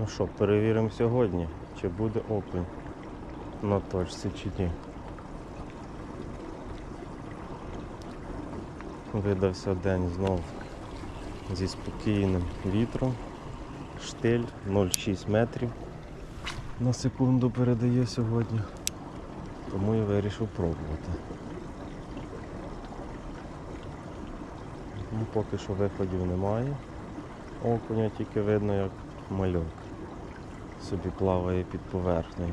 Ну що, перевіримо сьогодні, чи буде окунь на точці чи ні. Видався день знов зі спокійним вітром. Штиль 0,6 метрів на секунду передає сьогодні. Тому я вирішив пробувати. Ну, поки що виходів немає. Окуня тільки видно як мальок. Собі плаває під поверхнею.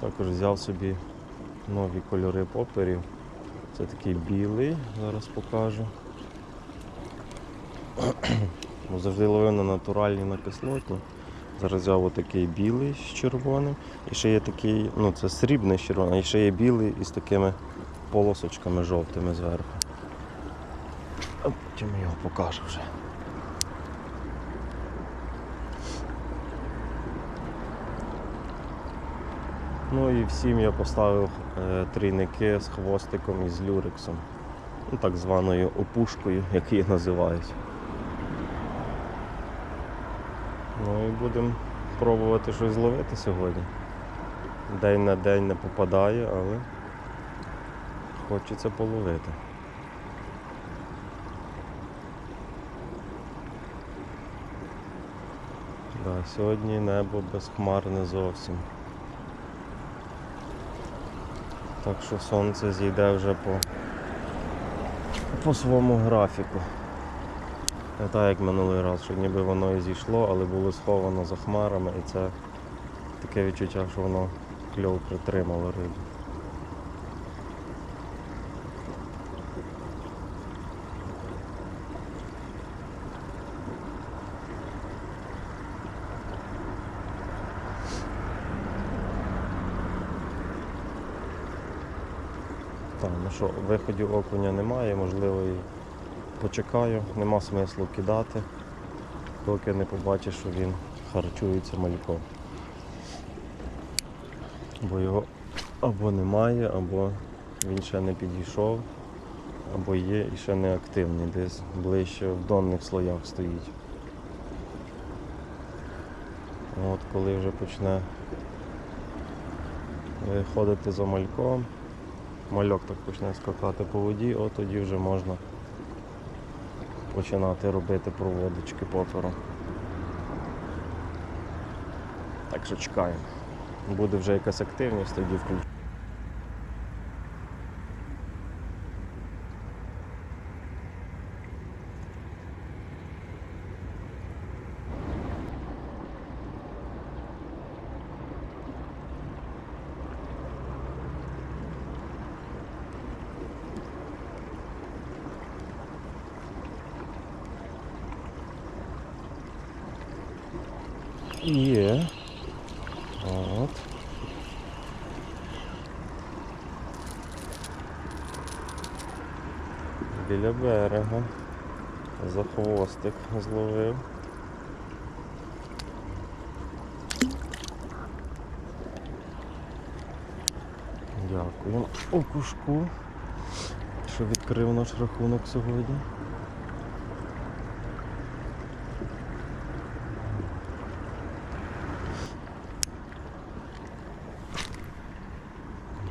Також взяв собі нові кольори поперів. Це такий білий, зараз покажу. Бо завжди ловив на натуральні на кислотні. Зараз взяв отакий білий з червоним. І ще є такий, ну це срібний з червоним, і ще є білий із такими полосочками жовтими зверху. А потім його покажу вже. Ну і всім я поставив е, трійники з хвостиком і з люрексом. Ну, так званою опушкою, як її називають. Ну і будемо пробувати щось зловити сьогодні. День на день не попадає, але хочеться половити. Да, сьогодні небо безхмарне зовсім. Так що сонце зійде вже по, по своєму графіку. Не так як минулий раз, що ніби воно і зійшло, але було сховано за хмарами і це таке відчуття, що воно кльов притримало рибу. Що, виходів окуня немає, можливо і почекаю, нема смислу кидати, доки не побачиш, що він харчується мальком. Бо його або немає, або він ще не підійшов, або є і ще не активний, десь ближче в донних слоях стоїть. От коли вже почне виходити за мальком, мальок так почне скакати по воді, от тоді вже можна починати робити проводочки попером. Так що чекаємо. Буде вже якась активність, тоді включимо. Є. От. Біля берега. За хвостик зловив. Дякую окушку, що відкрив наш рахунок сьогодні.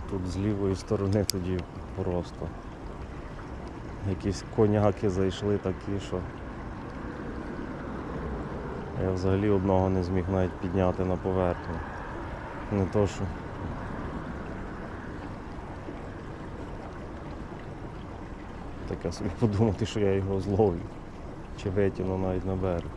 Тут з лівої сторони тоді просто. Якісь коняки зайшли такі, що я взагалі одного не зміг навіть підняти на поверхню. Не то що. Таке собі подумати, що я його зловлю. Чи витягну навіть на берег.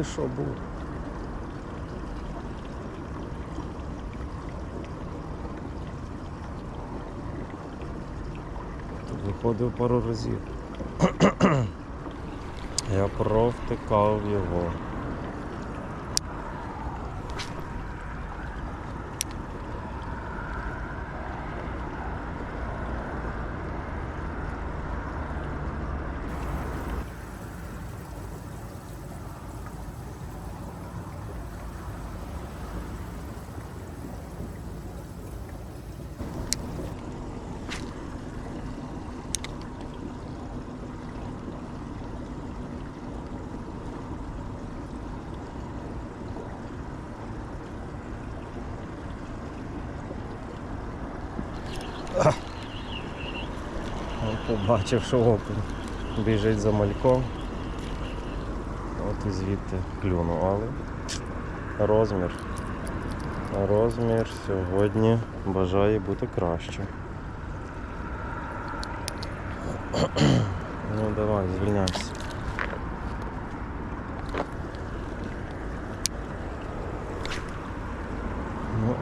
Ти що. Тут виходив пару разів. Я провтикав його. Побачив, що окунь біжить за мальком. От і звідти клюнув, але розмір. Розмір сьогодні бажає бути краще. Ну давай, звільняйся. Ну,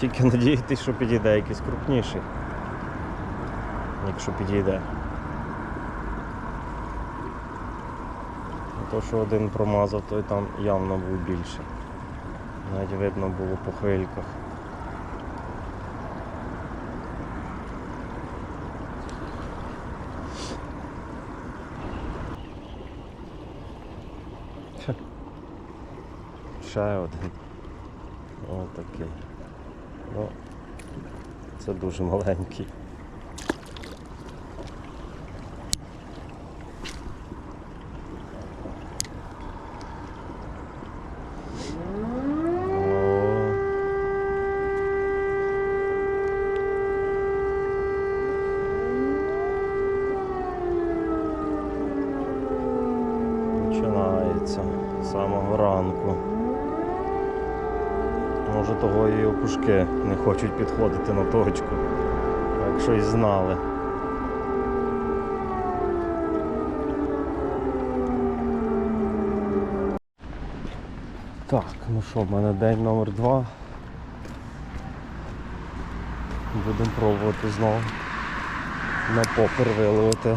тільки надіятися, що підійде якийсь крупніший. Якщо підійде. То, що один промазав, той там явно був більше. Навіть видно було по хвильках. Ще один. Отакий. Ну, це дуже маленький. Хочуть підходити на точку. Якщо й знали. Так, ну що, в мене день номер два. Будемо пробувати знову на попер виловити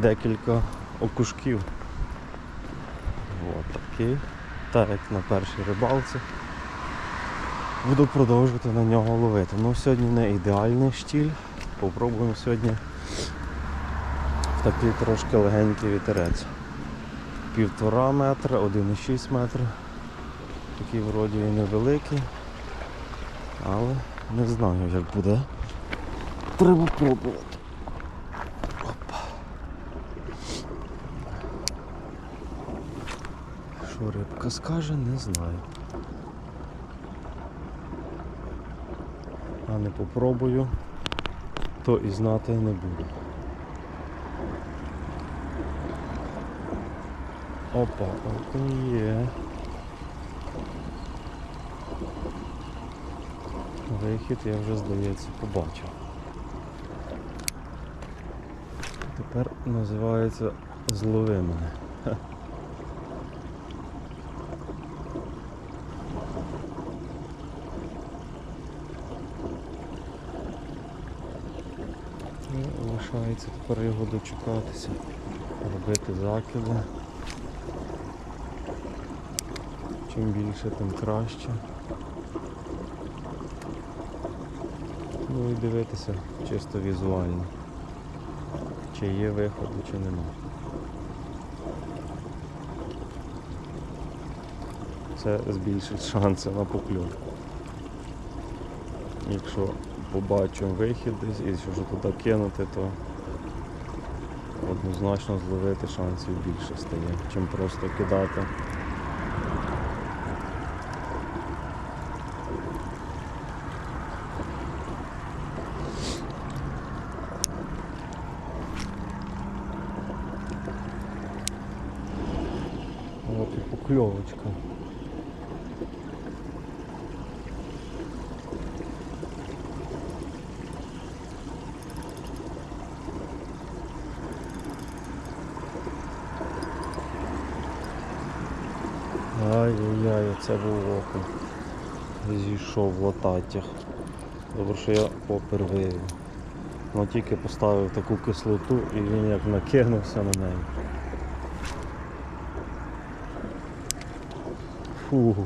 декілька окушків. Ось такий. Так як на першій рибалці. Буду продовжувати на нього ловити. Ну сьогодні не ідеальний штіль. Попробуємо сьогодні в такий трошки легенький вітерець. Півтора метра, 1,6 метра. Такий вроді і невеликий. Але не знаю як буде. Треба пробувати. Опа. Що рибка скаже, не знаю. А не попробую, то і знати не буду. Опа, окунь є. Вихід я вже, здається, побачив. Тепер називається злови мене. Ха. Ну, тепер його дочекатися, робити закиди. Чим більше, тим краще. Ну і дивитися чисто візуально. Чи є виходи, чи нема. Це збільшить шанси на покльовку. Якщо побачу вихід десь і що туди кинути, то однозначно зловити шансів більше стає, чим просто кидати. От і покльовочка. Ай-яй-яй, це був окунь. Зійшов в лататях. Добре, що я попер виявив. Ну тільки поставив таку кислоту і він як накинувся на неї. Фу.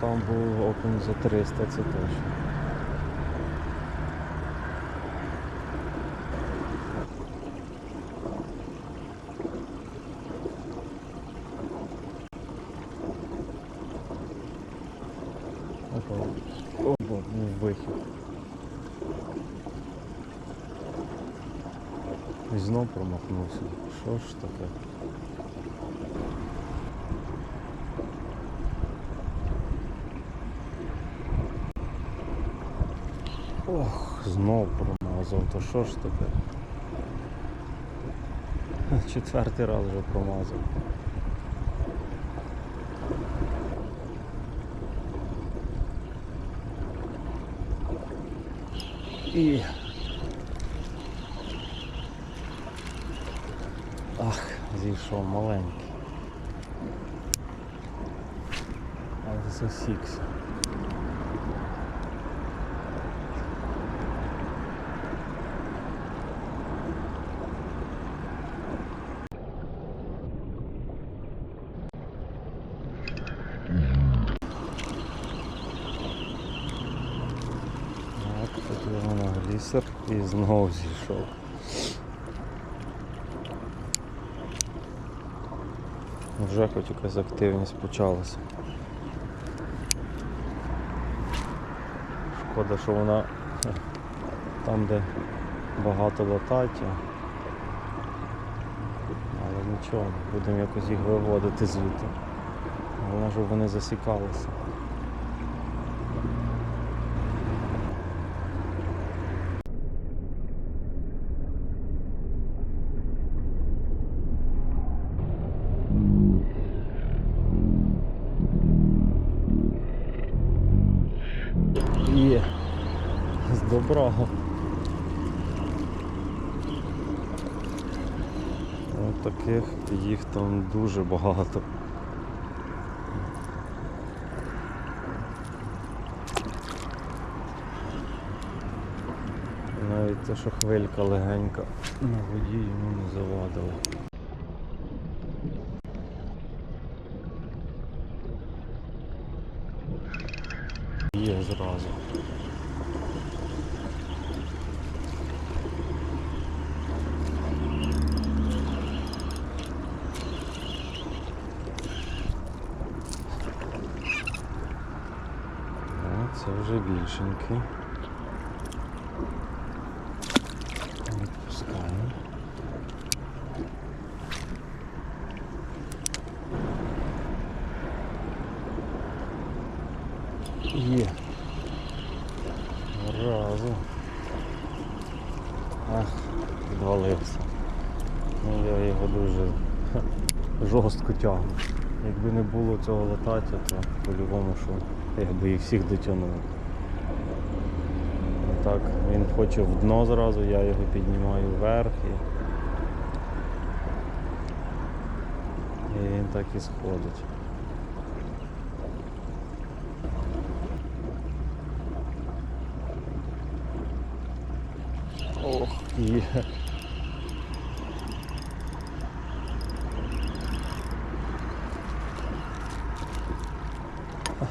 там був окон за 300, це точно. Опа, був ну, вихід. Промахнувся. Що ж таке? Знов промазав, то що ж таке? Четвертий раз вже промазав. І. Ах, зійшов маленький. Але засікся. Так, тут воно глісер і знову зійшов. Вже хоч якась активність почалася. Шкода, що вона там, де багато латаття. Але нічого, будемо якось їх виводити звідти. Головне, щоб вони засікалися. Є. З доброго. От таких їх там дуже багато. Навіть те, що хвилька легенька на воді йому не завадила. Є зразу. Це. Відпускаємо. Є. Разу. Ах, відвалився. Ну я його дуже жорстко тягну. Якби не було цього латаття, то по-любому, що я би їх всіх дотягнув. Так, він хоче в дно зразу, я його піднімаю вверх і, і він так і сходить. Ох, є.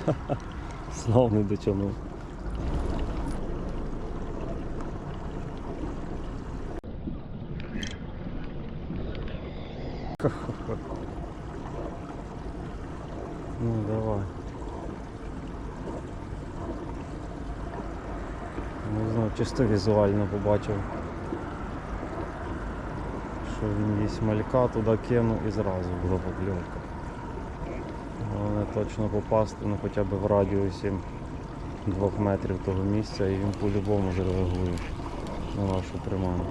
Знов не дотягнув. Ну давай. Не знаю, чисто візуально побачив. Що він є малька, туди кинув і зразу була покльовка. Головне точно попасти, ну хоча б в радіусі двох метрів того місця і він по-любому зреагує на вашу приманку.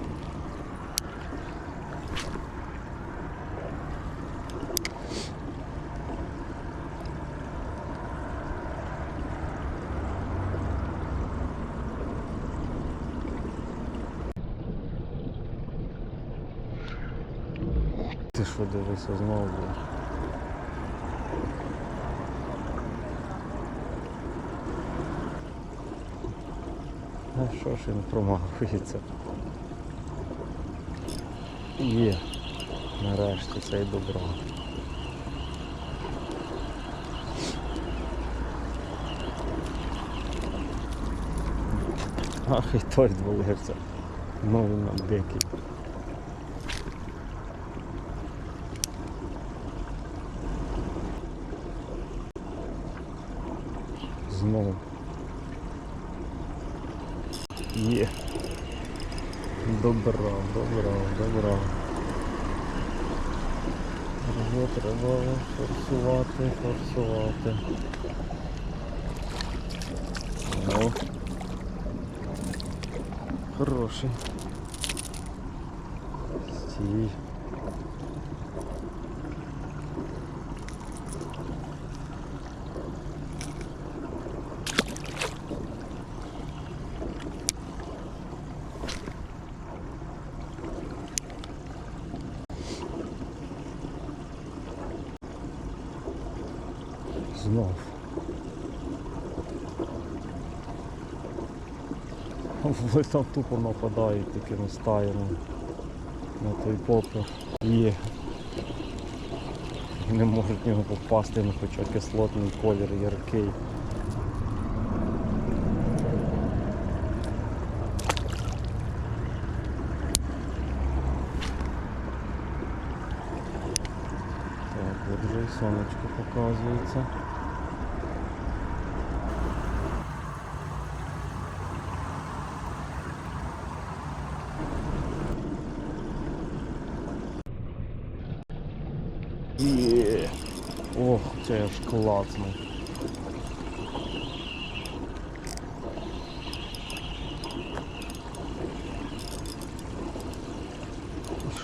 Ти що дивися знову? А що ж він промахується? Є. Нарешті цей добро. Ах, і той відвалився. Ну він нам дикий. Добра. Його треба форсувати, форсувати. О. Хороший. Стій. Ви там тупо нападають такими стаями на той попел. Є. І не можуть в нього попасти, ну хоча кислотний колір яркий. Так, от вже і сонечко показується. Є. Ох, це ж класно.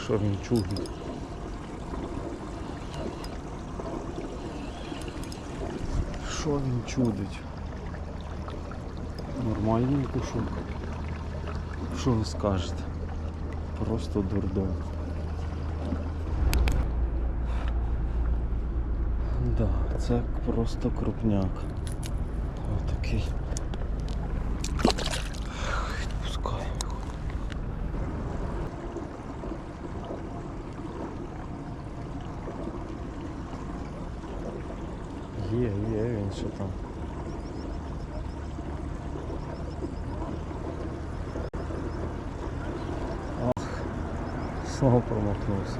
Що він чудить? Що він чудить? Нормальний кушок. Що ви скажете? Просто дурдом. Да, це просто крупняк. Отакий. Відпускай. Є, є, він ще там. Ах, знову промахнувся.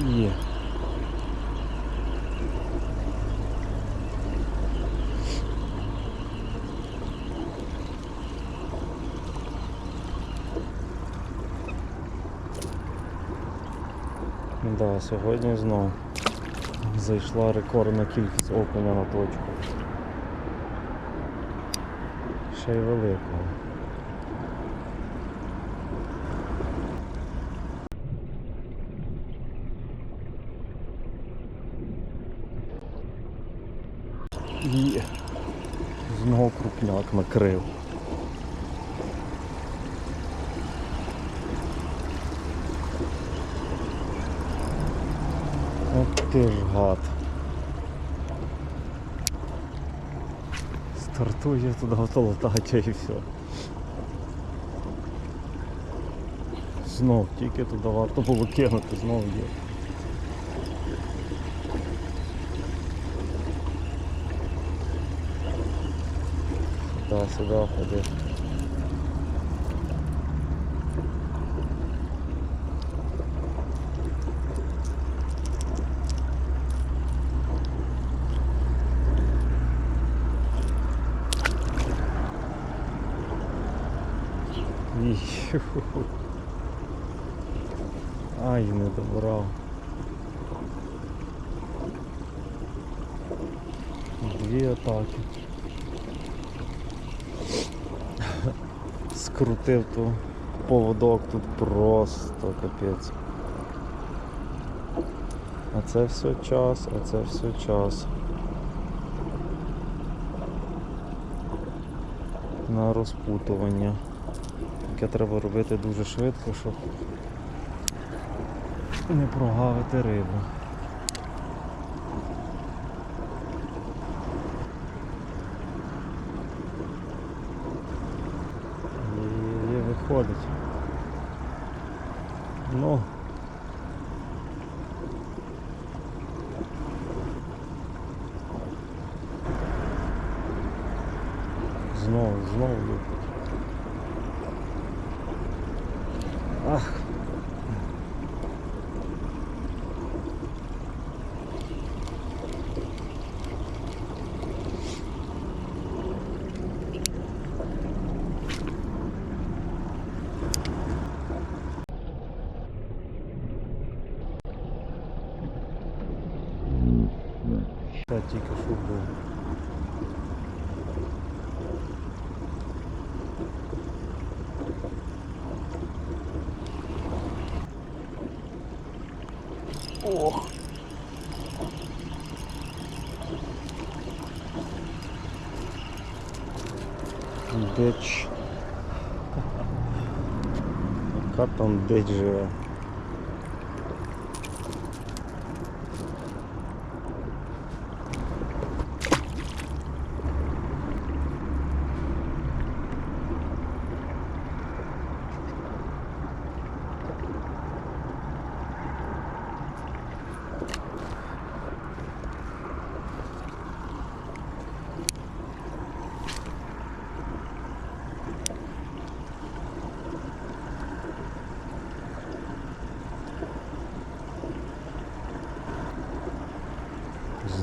Є. Да, сьогодні знову зайшла рекордна кількість окуня на точку. Ще й великого. І знову крупняк накрив. От ти ж гад. Стартує туди автолотача і все. Знов, тільки туди варто було кинути, знов є. Сюди, сюди ходи. Іху. Ай, не добрав. Дві атаки. Скрутив ту поводок тут просто капець. А це все час, а це все час. На розпутування. Яке треба робити дуже швидко, щоб не прогавити рибу. І виходить. Ну. Тільки що був. Ох. Дич. Яка там дич живе?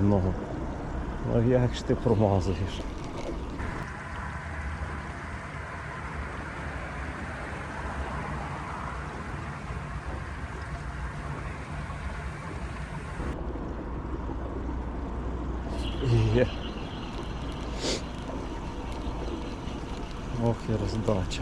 Знову. Ну як ж ти промазуєш? Є. Ох і роздача.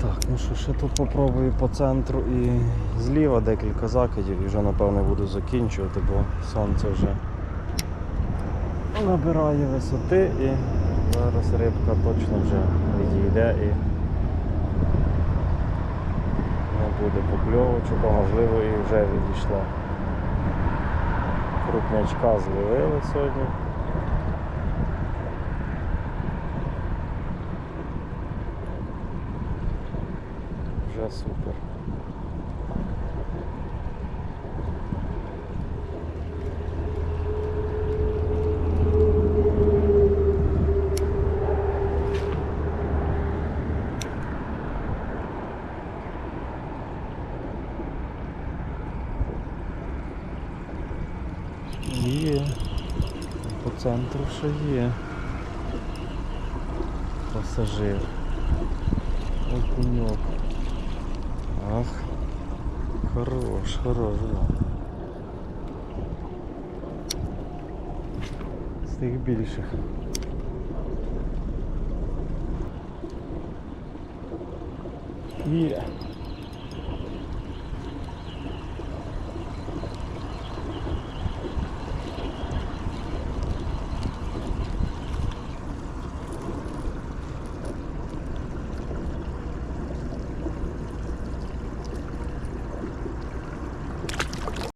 Так, ну що, ще тут попробую по центру і зліва декілька закидів і вже напевне буду закінчувати, бо сонце вже набирає висоти і зараз рибка точно вже відійде і не буде покльовочок, а можливо і вже відійшла. Крупнячка зловили сьогодні. Супер. Є. По центру ще є. Пасажир. Ах. Хорош, хорош, да. З тих більших. Є.